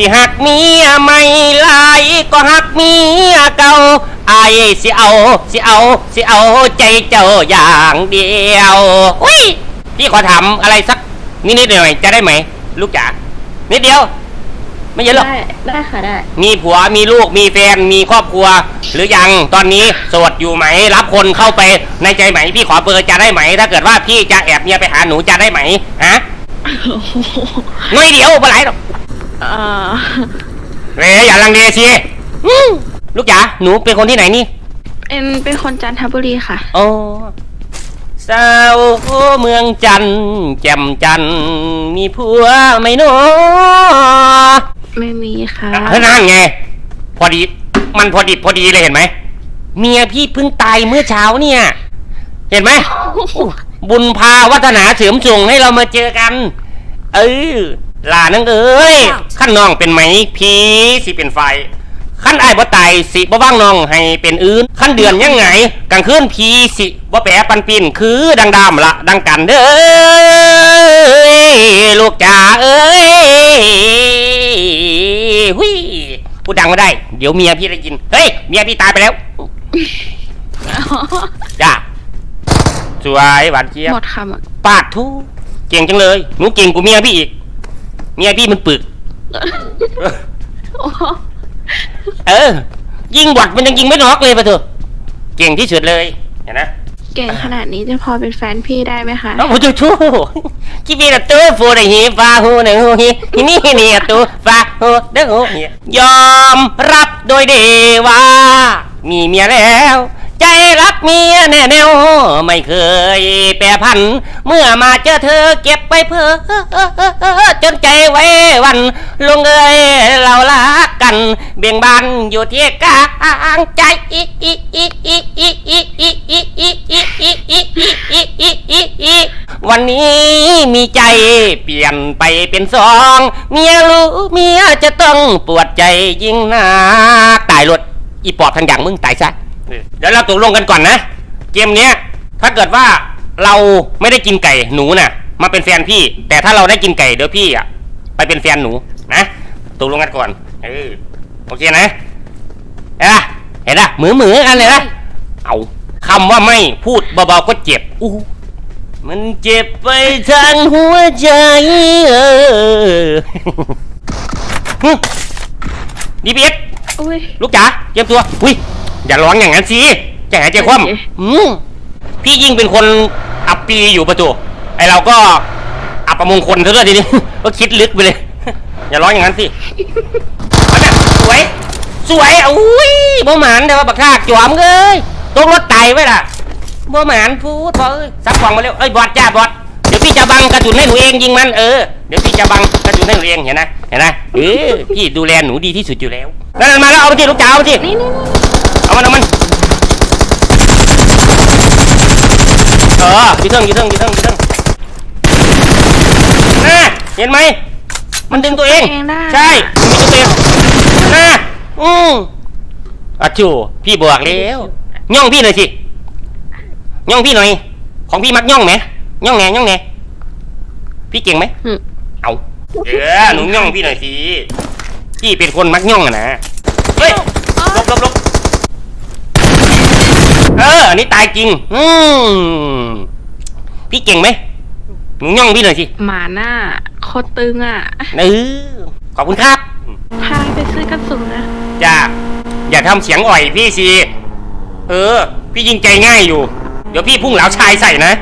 สิหักเมียไม่หลายก็หักเมียเก่าไอ้ายสิเอาสิเอาสิเอาใจเจ้าอย่างเดียวอุ้ยพี่ขอถามอะไรสักนิดนิดๆหน่อยๆจะได้ไหม ลูกจ๋านิดเดียว ไม่เยอะหรอกได้ได้ค่ะได้ มีผัวมีลูกมีแฟนมีครอบครัว หรือยังตอนนี้โสดอยู่ไหม รับคนเข้าไปในใจไหม พี่ขอเบอร์จะได้ไหม ถ้าเกิดว่าพี่จะแอบเมียไปหาหนูจะได้ไหมฮะน้อยเดียวไม่ไรหรอก เออเว้ยอย่าลังเลสิอืมลูกจ๋าหนูเป็นคนที่ไหนนี่เป็นเป็นคนจันทบุรีค่ะ โอ้สาวเมืองจันทร์แจ่มจันทร์มีผัวไหม่นอไม่มีค่ะ เฮ้ยนั่นไง พอดี มันพอดีพอดีเลยเห็นไหม เมียพี่เพิ่งตายเมื่อเช้าเนี่ย เห็นไหม บุญพาวัฒนาเสริมส่งให้เรามาเจอกัน เออห ลานังเอ้ยขั้นน้องเป็นไหมพีสิเป็นไฟขั้นไอ้ายบ่ตายสิบ่ว่างน้องให้เป็นอื่นขั้นเดือนยังไงกลางคืนพีสิบ่แปรปันปินคือดังดามละดังกันเด้อลูกจ๋าเอ้ยหุยพูดดังไม่ได้ เดี๋ยวเมียพี่ได้ยิน เฮ้ยเมียพี่ตายไปแล้วจ้าสวยหวานเจี๊ยบหมดคำอะปาดทูเก่งจังเลยหนูเก่งกว่าเมียพี่อีก เมียพี่มันปึก โอ้โหเออ ยิงบอดมันยังยิงไม่น็อกเลยปะเถอะเก่งที่สุดเลย เห็นนะเก่งขนาดนี้จะพอเป็นแฟนพี่ได้ไหมคะโอ้โหทูทูคิดมีแต่ตัวฟูดฮีฟ้าหูหนึ่งหูฮีนี่นี่ตัวฟ้าหูเด้อหูฮียอมรับโดยเดว่า มีเมียแล้ว ใจรักเมียแน่แนวไม่เคย แปรพัน เมื่อมาเจอเธอเก็บไปเพ้อ จนใจไว้วันลุงเอยเรารักกัน เบี่ยงบานอยู่ที่กลางใจวันนี้มีใจเปลี่ยนไปเป็นสองเมียรู้เมียจะต้องปวดใจยิ่งนักตายรถอีปอบทางอย่างมึงตายซะเดี๋ยวเราตกลงกันก่อนนะ เกมเนี้ยถ้าเกิดว่าเราไม่ได้กินไก่หนูน่ะ มาเป็นแฟนพี่ แต่ถ้าเราได้กินไก่เดี๋ยวพี่อะไปเป็นแฟนหนูนะตกลงกันก่อนเออโอเคนะเห็นปะเห็นปะมือมือกันเลยนะเอาคำว่าไม่พูดเบาๆก็เจ็บอู้มันเจ็บไปทั้งหัวใจเออดีพีเอสอุ้ยลูกจ๋าเตรียมตัวอุ้ยอย่าร้องอย่างนั้นสิจะหายใจคว่โอเคำอืมพี่ยิ่งเป็นคนอับปีอยู่ประตู ไอเราก็อับประมงคลซะด้วยทีนี้ ก็คิดลึกไปเลย อย่าร้องอย่างนั้นสิเอาเนี่ยสวย สวยอุ้ยบ่หมานแต่ว่าบักทากจวมเลยตกรถไตไว้ล่ะบ่หมานพูดพอเอ้ยสักกล่องมาเร็วเอ้ยบอดจ้าบอดเดี๋ยวพี่จะบังกระสุนให้หนูเองยิงมันเออเดี๋ยวพี่จะบังกระสุนให้หนูเองเห็นนะเห็นนะเออพี่ดูแลหนูดีที่สุดอยู่แล้วนั่นมาแล้วเอาไปที่ลูกจ๋าเอาไปที่นี่นี่นี่เอามันเอามันเออยืดเทิงยืดเทิงยืดเทิง เทิงน่ะเห็นไหม มันดึงตัวเองเองได้ ใช่มันดึงตัวเองน่ะอืมอะจูพี่บอกแล้วย่องพี่หน่อยสิย่องพี่หน่อย ของพี่มักย่องไหมย่องแหน่ย่องแหน่พี่เก่งไหมอืม เอาเออหนูย่องพี่หน่อยสิพี่เป็นคนมักย่องอะนะเฮ้ยหลบหลบหลบเออ อันนี้ตายจริง อืมพี่เก่งไหม หนูย่องพี่หน่อยสิหมาหน้าโคตรตึงอะเออขอบคุณครับ พาไปซื้อกระสุนนะ จ้าอย่าทำเสียงอ่อยพี่สิ เออ พี่ยิงใจง่ายอยู่ เดี๋ยวพี่พุ่งเหลาชายใส่นะ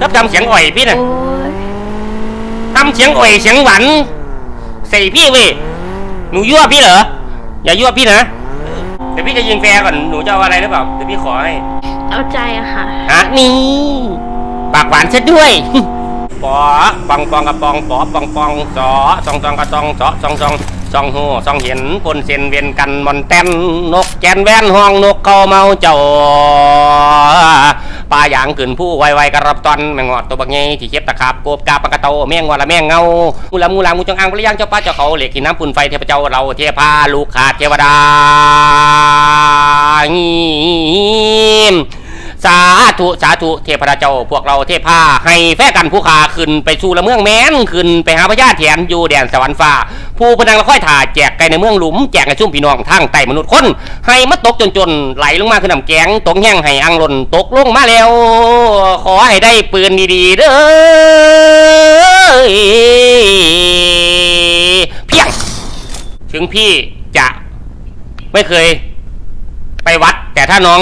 ถ้าทำเสียงอ่อยพี่นะโอ้ยทำเสียงอ่อยเสียงหวานใส่พี่เว้ยหนูยั่วพี่เหรอ อย่ายั่วพี่นะเดี๋ยวพี่จะยิงแฟร์ก่อน หนูจะเอาอะไรหรือเปล่า เดี๋ยวพี่ขอให้ เอาใจอะค่ะ ฮะนี่ ปากหวานซะด้วย ปอปองปองกระปองปอปองปองสอซองซองกระซองสอซองซองซองหูซองเห็นปนเซนเวียนกันมอนแต้นนกแกนแว่นห้องนกเขาเมาเจ้าปลาอย่างขึ้นผู้ไวๆกระรับตอนแมงงอดตัวบักเงที่เข็บตะขาบโกบกาปากกระโตแมงวะละแมงเงามูลามูลามูจงอางพระยางเจ้าป้าเจ้าเขาเหล็กหินน้ำปุ่นไฟเทพเจ้าเราเทพาลูกขาดเทวดา สาธุสาธุเทพเจ้าพวกเราเทพาให้แฟกันผู้ขาขึ้นไปสู่ละเมืองแม้นขึ้นไปหาพญาเถียนอยู่แดนสวรรค์ฟ้า ผู้พนังละค่อยถ่าแจกไก่ในเมืองหลุมแจกในชุ่มพี่น้องทางใต้มนุษย์คนให้มาตกจนๆไหลลงมาคือน้ำแกงตกแห้งให้อังหล่นตกลงมาแล้ว ขอให้ได้ปืนดีๆเด้อเพียงถึงพี่จะไม่เคยไปวัด แต่ถ้าน้อง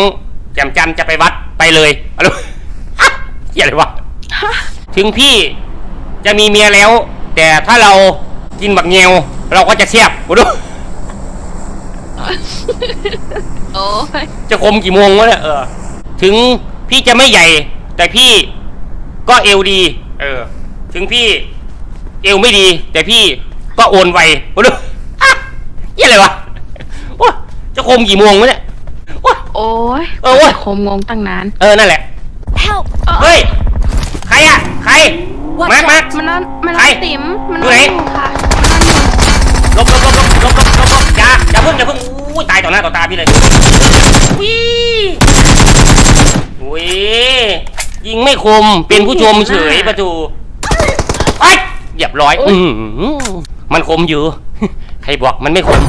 แจมจันจะไปวัด ไปเลยอะไรวะเหี้ยอะไรวะฮะถึงพี่จะมีเมียแล้ว แต่ถ้าเรากินบักเงียวเราก็จะเสียบกูดูโอ้ยจะคมกี่โมงวะเนี่ยเออ ถึงพี่จะไม่ใหญ่ แต่พี่ก็เอวดี เออ ถึงพี่เอวไม่ดี แต่พี่ก็โอนไวกูดูอะเหี้ยอะไรวะว้าจะคมกี่โมงวะเนี่ยว้าโอ้ ยเออเว้ยคมงงตั้งนาน เออ นั่นแหละ Help! เฮ้ย ใครอะใคร Watch มาร์คมาร์คมันนอนมันนใคอรนติ๋มมันนดูอนไหนอยู่ค่ะมันนอนอยู่ลบลบลบลบลบลบลบลบอย่าอย่าเพิ่งอย่าเพิ่งอู้ยตายต่อหน้าต่อตาพี่เลยวิอุ้ยยิงไม่คมเป็นผู้ชมเฉยประตูไอ้ยเรียบร้อยอือหือมันคมอยู่ ใครบอกมันไม่คม